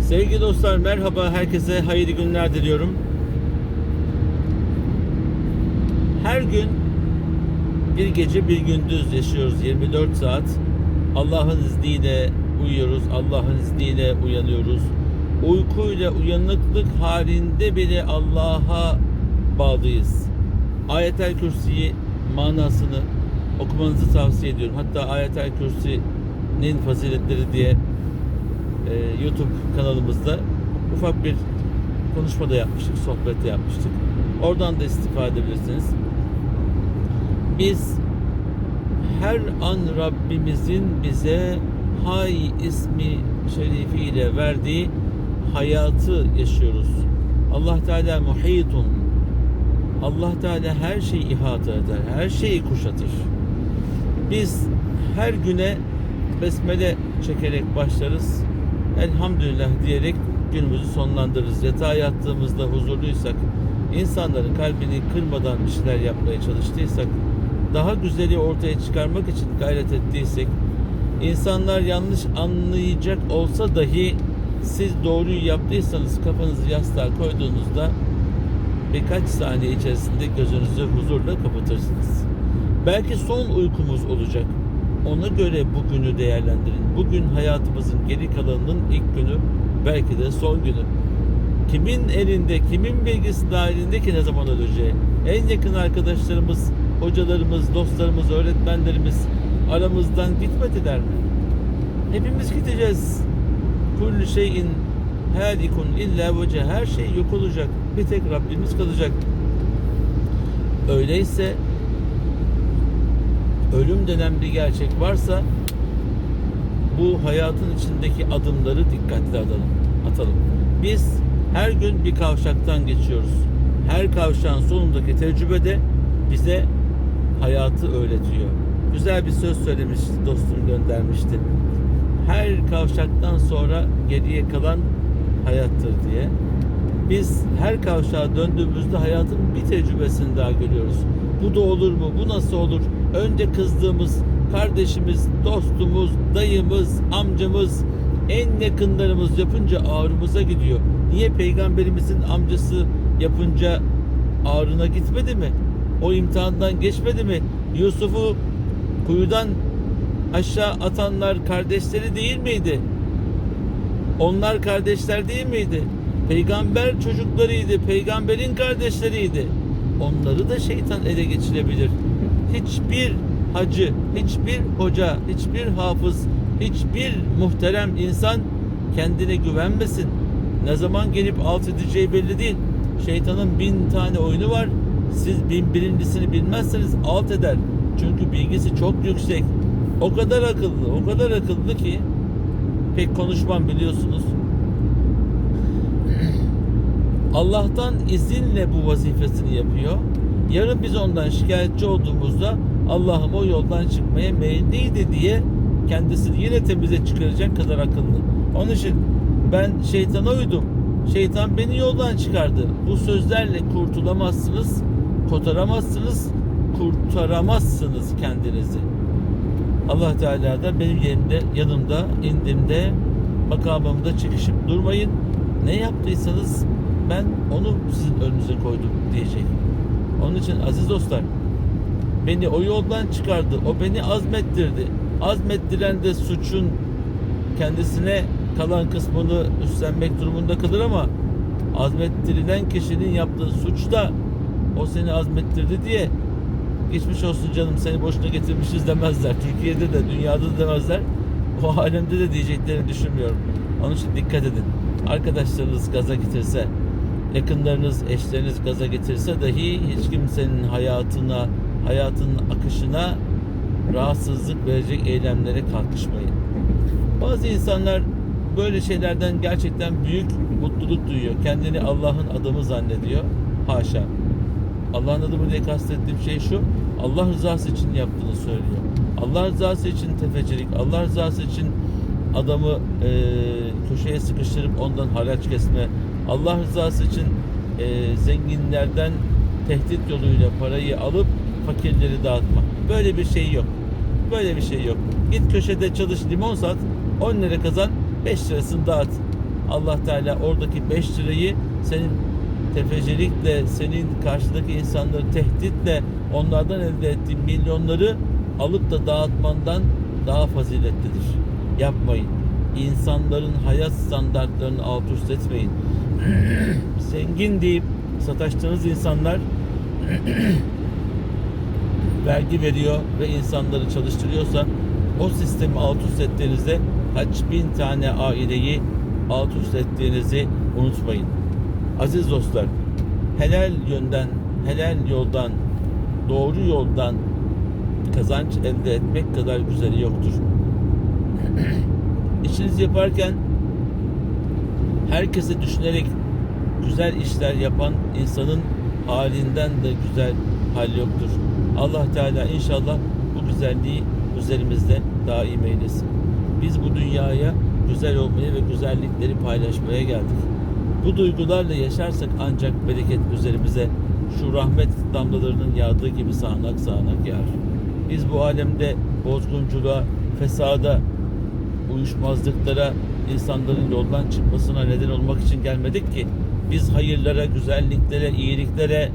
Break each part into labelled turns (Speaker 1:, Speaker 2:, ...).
Speaker 1: Sevgili dostlar merhaba herkese hayırlı günler diliyorum. Her gün bir gece bir gündüz yaşıyoruz 24 saat. Allah'ın izniyle uyuyoruz, Allah'ın izniyle uyanıyoruz. Uykuyla uyanıklık halinde bile Allah'a bağlıyız. Ayetel Kürsi'yi manasını okumanızı tavsiye ediyorum. Hatta Ayetel Kürsi'nin faziletleri diye e, YouTube kanalımızda ufak bir konuşma da yapmıştık, sohbet de yapmıştık. Oradan da istifade edebilirsiniz. Biz her an Rabbimizin bize Hay ismi şerifiyle verdiği hayatı yaşıyoruz. Allah Teala muhitun. Allah Teala her şeyi ihata eder, her şeyi kuşatır. Biz her güne besmele çekerek başlarız. Elhamdülillah diyerek günümüzü sonlandırırız. Yatağa yattığımızda huzurluysak, insanların kalbini kırmadan bir şeyler yapmaya çalıştıysak, daha güzeli ortaya çıkarmak için gayret ettiysek, insanlar yanlış anlayacak olsa dahi siz doğruyu yaptıysanız kafanızı yastığa koyduğunuzda birkaç saniye içerisinde gözünüzü huzurla kapatırsınız. Belki son uykumuz olacak. Ona göre bugünü değerlendirin. Bugün hayatımızın geri kalanının ilk günü, belki de son günü. Kimin elinde, kimin bilgisi dahilinde ki ne zaman öleceği. En yakın arkadaşlarımız, hocalarımız, dostlarımız, öğretmenlerimiz aramızdan gitmediler mi? Hepimiz gideceğiz. Kullu şeyin halikun illa vece her şey yok olacak. Bir tek Rabbimiz kalacak. Öyleyse ölüm denen bir gerçek varsa bu hayatın içindeki adımları dikkatli atalım. atalım. Biz her gün bir kavşaktan geçiyoruz. Her kavşağın sonundaki tecrübe de bize hayatı öğretiyor. Güzel bir söz söylemiş dostum göndermişti. Her kavşaktan sonra geriye kalan hayattır diye. Biz her kavşağa döndüğümüzde hayatın bir tecrübesini daha görüyoruz. Bu da olur mu? Bu nasıl olur? Önce kızdığımız kardeşimiz, dostumuz, dayımız, amcamız, en yakınlarımız yapınca ağrımıza gidiyor. Niye peygamberimizin amcası yapınca ağrına gitmedi mi? O imtihandan geçmedi mi? Yusuf'u kuyudan aşağı atanlar kardeşleri değil miydi? Onlar kardeşler değil miydi? Peygamber çocuklarıydı, peygamberin kardeşleriydi. Onları da şeytan ele geçirebilir. Hiçbir hacı, hiçbir hoca, hiçbir hafız, hiçbir muhterem insan kendine güvenmesin. Ne zaman gelip alt edeceği belli değil. Şeytanın bin tane oyunu var. Siz bin birincisini bilmezseniz alt eder. Çünkü bilgisi çok yüksek. O kadar akıllı, o kadar akıllı ki pek konuşmam biliyorsunuz. Allah'tan izinle bu vazifesini yapıyor. Yarın biz ondan şikayetçi olduğumuzda Allah'ım o yoldan çıkmaya meyilliydi diye kendisini yine temize çıkaracak kadar akıllı. Onun için ben şeytana uydum. Şeytan beni yoldan çıkardı. Bu sözlerle kurtulamazsınız, kotaramazsınız, kurtaramazsınız kendinizi. Allah Teala da benim yerimde, yanımda, indimde, makamımda çekişip durmayın. Ne yaptıysanız ben onu sizin önünüze koydum diyecek. Onun için aziz dostlar beni o yoldan çıkardı. O beni azmettirdi. Azmettiren de suçun kendisine kalan kısmını üstlenmek durumunda kalır ama azmettirilen kişinin yaptığı suç da o seni azmettirdi diye geçmiş olsun canım seni boşuna getirmişiz demezler. Türkiye'de de dünyada da demezler. O alemde de diyeceklerini düşünmüyorum. Onun için dikkat edin. Arkadaşlarınız gaza getirse, yakınlarınız, eşleriniz gaza getirse dahi hiç kimsenin hayatına, hayatının akışına rahatsızlık verecek eylemlere kalkışmayın. Bazı insanlar böyle şeylerden gerçekten büyük mutluluk duyuyor. Kendini Allah'ın adamı zannediyor. Haşa. Allah'ın adamı diye kastettiğim şey şu. Allah rızası için yaptığını söylüyor. Allah rızası için tefecilik, Allah rızası için adamı e, köşeye sıkıştırıp ondan haraç kesme, Allah rızası için e, zenginlerden tehdit yoluyla parayı alıp fakirleri dağıtma. Böyle bir şey yok. Böyle bir şey yok. Git köşede çalış limon sat 10 lira kazan 5 lirasını dağıt. Allah Teala oradaki 5 lirayı senin tefecilikle, senin karşıdaki insanları tehditle onlardan elde ettiğin milyonları alıp da dağıtmandan daha faziletlidir. Yapmayın. İnsanların hayat standartlarını alt üst etmeyin. Zengin deyip sataştığınız insanlar vergi veriyor ve insanları çalıştırıyorsa o sistemi alt üst ettiğinizde kaç bin tane aileyi alt üst ettiğinizi unutmayın. Aziz dostlar, helal yönden, helal yoldan, doğru yoldan kazanç elde etmek kadar güzeli yoktur. İşinizi yaparken herkese düşünerek güzel işler yapan insanın halinden de güzel hal yoktur. Allah Teala inşallah bu güzelliği üzerimizde daim eylesin. Biz bu dünyaya güzel olmaya ve güzellikleri paylaşmaya geldik. Bu duygularla yaşarsak ancak bereket üzerimize şu rahmet damlalarının yağdığı gibi sağanak sağanak yağar. Biz bu alemde bozgunculuğa, fesada, uyuşmazlıklara, insanların yoldan çıkmasına neden olmak için gelmedik ki. Biz hayırlara, güzelliklere, iyiliklere,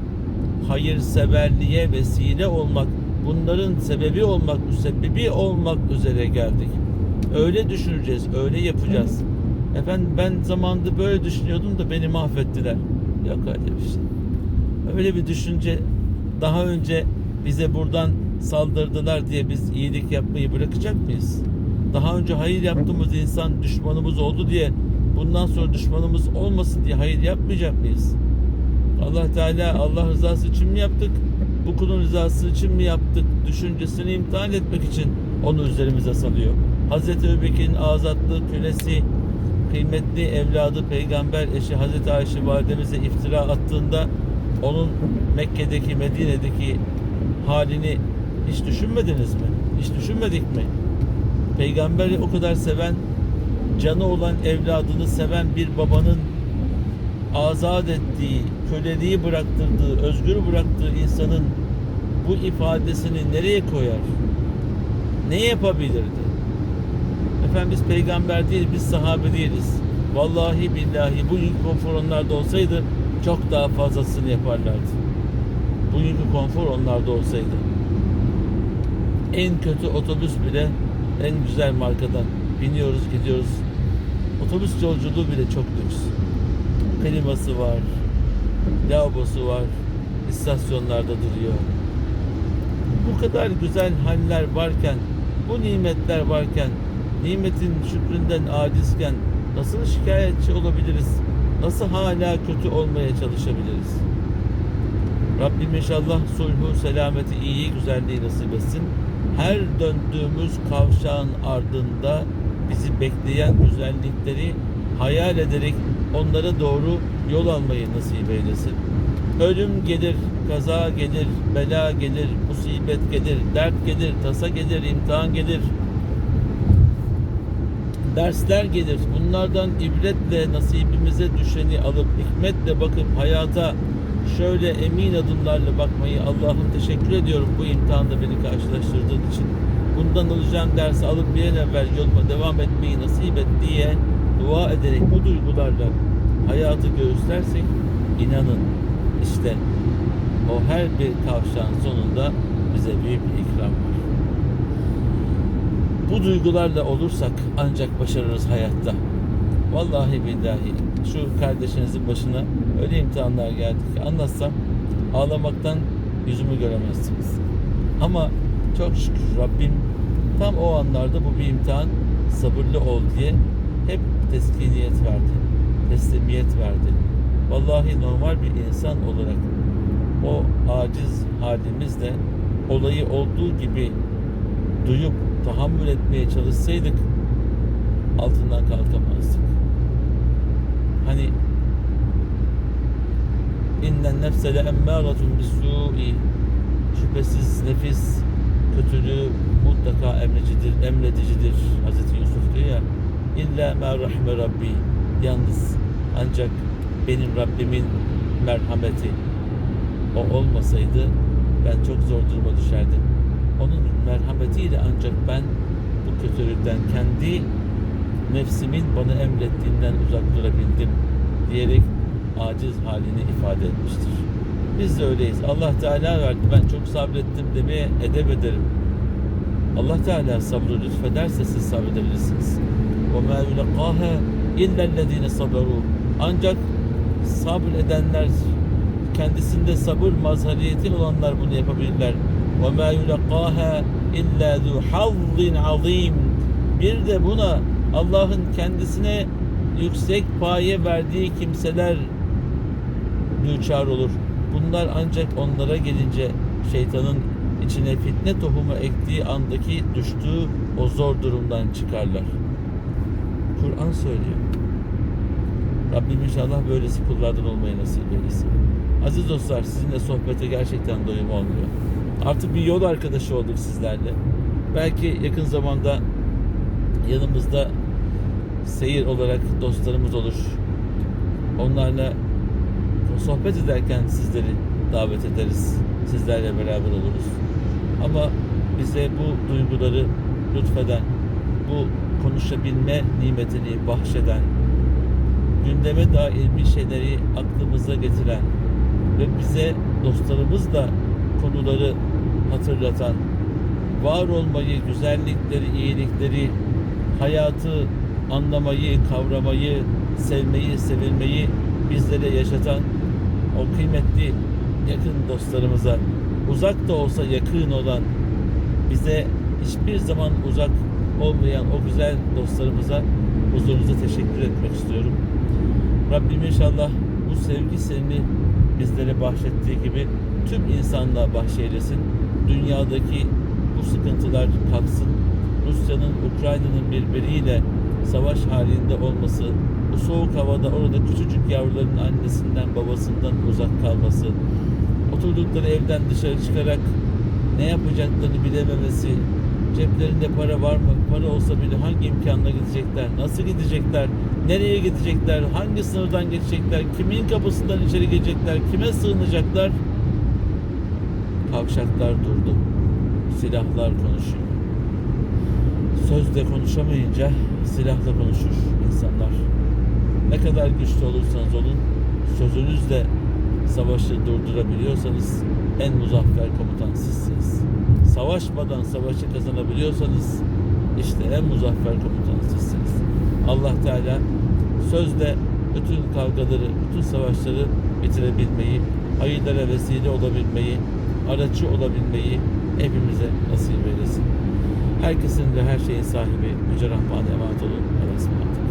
Speaker 1: hayırseverliğe vesile olmak, bunların sebebi olmak, müsebbibi olmak üzere geldik. Öyle düşüneceğiz, öyle yapacağız. Efendim ben zamanında böyle düşünüyordum da beni mahvettiler. Yok öyle bir şey. Öyle bir düşünce daha önce bize buradan saldırdılar diye biz iyilik yapmayı bırakacak mıyız? Daha önce hayır yaptığımız insan düşmanımız oldu diye bundan sonra düşmanımız olmasın diye hayır yapmayacak mıyız? Allah Teala Allah rızası için mi yaptık? Bu kulun rızası için mi yaptık? Düşüncesini imtihan etmek için onu üzerimize salıyor. Hazreti Ebubekir'in azatlığı kölesi kıymetli evladı peygamber eşi Hazreti Ayşe validemize iftira attığında onun Mekke'deki Medine'deki halini hiç düşünmediniz mi? Hiç düşünmedik mi? Peygamberi o kadar seven, canı olan evladını seven bir babanın azat ettiği, köleliği bıraktırdığı, özgür bıraktığı insanın bu ifadesini nereye koyar? Ne yapabilirdi? Efendim biz peygamber değil, biz sahabe değiliz. Vallahi billahi bugünkü konfor onlarda olsaydı çok daha fazlasını yaparlardı. Bugünkü konfor onlarda olsaydı. En kötü otobüs bile en güzel markadan biniyoruz gidiyoruz. Otobüs yolculuğu bile çok lüks. Kliması var, lavabosu var, istasyonlarda duruyor. Bu kadar güzel haller varken, bu nimetler varken, nimetin şükründen acizken nasıl şikayetçi olabiliriz? Nasıl hala kötü olmaya çalışabiliriz? Rabbim inşallah sulhu, selameti, iyi, güzelliği nasip etsin. Her döndüğümüz kavşağın ardında bizi bekleyen güzellikleri hayal ederek onlara doğru yol almayı nasip eylesin. Ölüm gelir, kaza gelir, bela gelir, musibet gelir, dert gelir, tasa gelir, imtihan gelir. Dersler gelir. Bunlardan ibretle nasibimize düşeni alıp hikmetle bakıp hayata şöyle emin adımlarla bakmayı Allah'ım teşekkür ediyorum bu imtihanda beni karşılaştırdığın için. Bundan alacağım dersi alıp bir an evvel yoluma devam etmeyi nasip et diye dua ederek bu duygularla hayatı göğüslersek inanın işte o her bir kavşağın sonunda bize büyük bir ikram var. Bu duygularla olursak ancak başarırız hayatta. Vallahi billahi şu kardeşinizin başına öyle imtihanlar geldi ki anlatsam ağlamaktan yüzümü göremezsiniz. Ama çok şükür Rabbim tam o anlarda bu bir imtihan sabırlı ol diye hep teskiniyet verdi. Teslimiyet verdi. Vallahi normal bir insan olarak o aciz halimizle olayı olduğu gibi duyup tahammül etmeye çalışsaydık altından kalkamazdık. Hani innen nefse le emmâratun bis-sû'i şüphesiz nefis kötülüğü mutlaka emrecidir, emredicidir. Hazreti Yusuf diyor ya illa ma rahme rabbi yalnız ancak benim Rabbimin merhameti O olmasaydı ben çok zor duruma düşerdim. Onun merhametiyle ancak ben bu kötülükten kendi nefsimin bana emrettiğinden uzak durabildim diyerek aciz halini ifade etmiştir. Biz de öyleyiz. Allah Teala verdi. Ben çok sabrettim demeye edep ederim. Allah Teala sabrı lütfederse siz sabredebilirsiniz. وَمَا يُلَقَّاهَا اِلَّا الَّذ۪ينَ صَبَرُوا Ancak sabredenler, kendisinde sabır mazhariyeti olanlar bunu yapabilirler. وَمَا يُلَقَّاهَا اِلَّا ذُو حَظٍ عَظ۪يمٍ Bir de buna Allah'ın kendisine yüksek paye verdiği kimseler düçar olur. Bunlar ancak onlara gelince şeytanın içine fitne tohumu ektiği andaki düştüğü o zor durumdan çıkarlar. Kur'an söylüyor. Rabbim inşallah böylesi kullardan olmayı nasip eylesin. Aziz dostlar sizinle sohbete gerçekten doyum olmuyor. Artık bir yol arkadaşı olduk sizlerle. Belki yakın zamanda yanımızda seyir olarak dostlarımız olur. Onlarla sohbet ederken sizleri davet ederiz. Sizlerle beraber oluruz. Ama bize bu duyguları lütfeden, bu konuşabilme nimetini bahşeden, gündeme dair bir şeyleri aklımıza getiren ve bize dostlarımızla konuları hatırlatan, var olmayı, güzellikleri, iyilikleri, hayatı anlamayı, kavramayı, sevmeyi, sevilmeyi bizlere yaşatan o kıymetli yakın dostlarımıza uzak da olsa yakın olan bize hiçbir zaman uzak olmayan o güzel dostlarımıza huzurunuza teşekkür etmek istiyorum. Rabbim inşallah bu sevgi seni bizlere bahşettiği gibi tüm insanlığa bahşeylesin. Dünyadaki bu sıkıntılar kalksın. Rusya'nın Ukrayna'nın birbiriyle savaş halinde olması, soğuk havada orada küçücük yavruların annesinden babasından uzak kalması, oturdukları evden dışarı çıkarak ne yapacaklarını bilememesi, ceplerinde para var mı, para olsa bile hangi imkanla gidecekler, nasıl gidecekler, nereye gidecekler, hangi sınırdan geçecekler, kimin kapısından içeri girecekler, kime sığınacaklar? Kavşaklar durdu, silahlar konuşuyor. Sözle konuşamayınca silahla konuşur kadar güçlü olursanız olun, sözünüzle savaşı durdurabiliyorsanız en muzaffer komutan sizsiniz. Savaşmadan savaşı kazanabiliyorsanız işte en muzaffer komutan sizsiniz. Allah Teala sözle bütün kavgaları, bütün savaşları bitirebilmeyi, hayırlara vesile olabilmeyi, aracı olabilmeyi hepimize nasip eylesin. Herkesin ve her şeyin sahibi Yüce Rahman'a emanet olun. Allah'a.